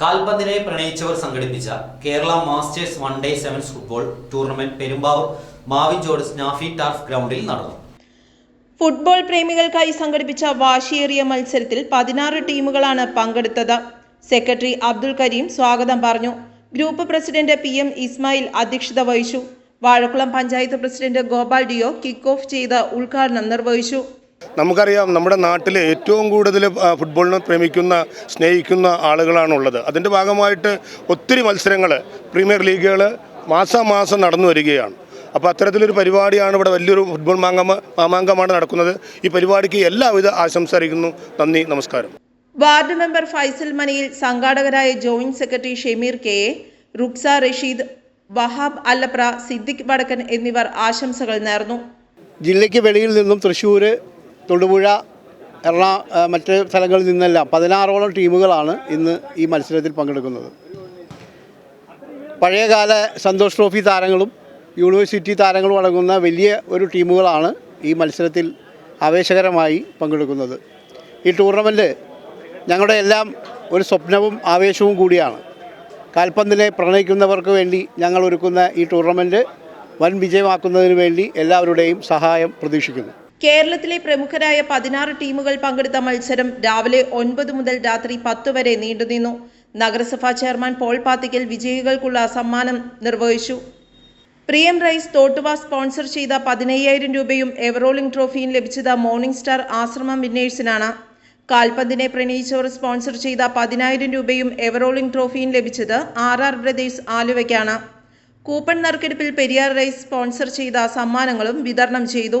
കാൽപന്തിനെ പ്രണയിച്ചവർ സംഘടിപ്പിച്ച Kerala masters one day sevens football tournament Perumbavoor മാവിൻ ജോർജ് സ്നാഫി ടാർഫ് ഗ്രൗണ്ടിൽ നടന്നു. ഫുട്ബോൾ പ്രേമികൾക്കായി സംഘടിപ്പിച്ച വാശിയേറിയ മത്സരത്തിൽ പതിനാറ് ടീമുകളാണ് പങ്കെടുത്തത്. സെക്രട്ടറി അബ്ദുൽ കരീം സ്വാഗതം പറഞ്ഞു. Group president P M Ismail അധ്യക്ഷത വഹിച്ചു. Vazhakulam panchayat president Gopal Deo kick off ചെയ്ത് ഉദ്ഘാടനം നിർവഹിച്ചു. നമുക്കറിയാം നമ്മുടെ നാട്ടിൽ ഏറ്റവും കൂടുതൽ ഫുട്ബോളിനെ പ്രേമിക്കുന്ന സ്നേഹിക്കുന്ന ആളുകളാണുള്ളത്. അതിന്റെ ഭാഗമായിട്ട് ഒത്തിരി മത്സരങ്ങൾ പ്രീമിയർ ലീഗുകൾ മാസം നടന്നു വരികയാണ്. അപ്പോൾ അത്തരത്തിലൊരു പരിപാടിയാണ് ഇവിടെ വലിയൊരു ഫുട്ബോൾ മാങ്കമ മാമാങ്കമാണ് നടക്കുന്നത്. ഈ പരിപാടിക്ക് എല്ലാവിധ ആശംസ അറിയിക്കുന്നു നന്ദി നമസ്കാരം. Ward member Faisal Manayil സംഘാടകരായ joint secretary Shemeer K A Ruksa Rasheed Wahab Allapra Siddique Vadakkan എന്നിവർ ആശംസകൾ നേർന്നു. ജില്ലയ്ക്ക് വെളിയിൽ നിന്നും തൃശ്ശൂർ തൊടുപുഴ എറണാ മറ്റ് സ്ഥലങ്ങളിൽ നിന്നെല്ലാം പതിനാറോളം ടീമുകളാണ് ഇന്ന് ഈ മത്സരത്തിൽ പങ്കെടുക്കുന്നത്. പഴയകാല സന്തോഷ് ട്രോഫി താരങ്ങളും യൂണിവേഴ്സിറ്റി താരങ്ങളും അടങ്ങുന്ന വലിയ ഒരു ടീമുകളാണ് ഈ മത്സരത്തിൽ ആവേശകരമായി പങ്കെടുക്കുന്നത്. ഈ ടൂർണമെന്റ് ഞങ്ങളുടെ എല്ലാം ഒരു സ്വപ്നവും ആവേശവും കൂടിയാണ്. കാൽപന്തിനെ പ്രണയിക്കുന്നവർക്ക് വേണ്ടി ഞങ്ങൾ ഒരുക്കുന്ന ഈ ടൂർണമെന്റ് വൻ വിജയമാക്കുന്നതിന് വേണ്ടി എല്ലാവരുടെയും സഹായം പ്രതീക്ഷിക്കുന്നു. കേരളത്തിലെ പ്രമുഖരായ പതിനാറ് ടീമുകൾ പങ്കെടുത്ത മത്സരം രാവിലെ ഒൻപത് മുതൽ രാത്രി പത്ത് വരെ നീണ്ടുനിന്നു. നഗരസഭാ ചെയർമാൻ പോൾ പാത്തിക്കൽ വിജയികൾക്കുള്ള സമ്മാനം നിർവഹിച്ചു. പ്രിയം റൈസ് തോട്ടുവ സ്പോൺസർ ചെയ്ത പതിനയ്യായിരം രൂപയും എവറോളിംഗ് ട്രോഫിയും ലഭിച്ചത് മോർണിംഗ് സ്റ്റാർ ആശ്രമം വിന്നേഴ്സിനാണ്. കാൽപന്തിനെ പ്രണയിച്ചവർ സ്പോൺസർ ചെയ്ത പതിനായിരം രൂപയും എവറോളിംഗ് ട്രോഫിയും ലഭിച്ചത് ആർ ആർ ബ്രദേഴ്സ് ആലുവയ്ക്കാണ്. കൂപ്പൺ നറുക്കെടുപ്പിൽ പെരിയാർ റൈസ് സ്പോൺസർ ചെയ്ത സമ്മാനങ്ങളും വിതരണം ചെയ്തു.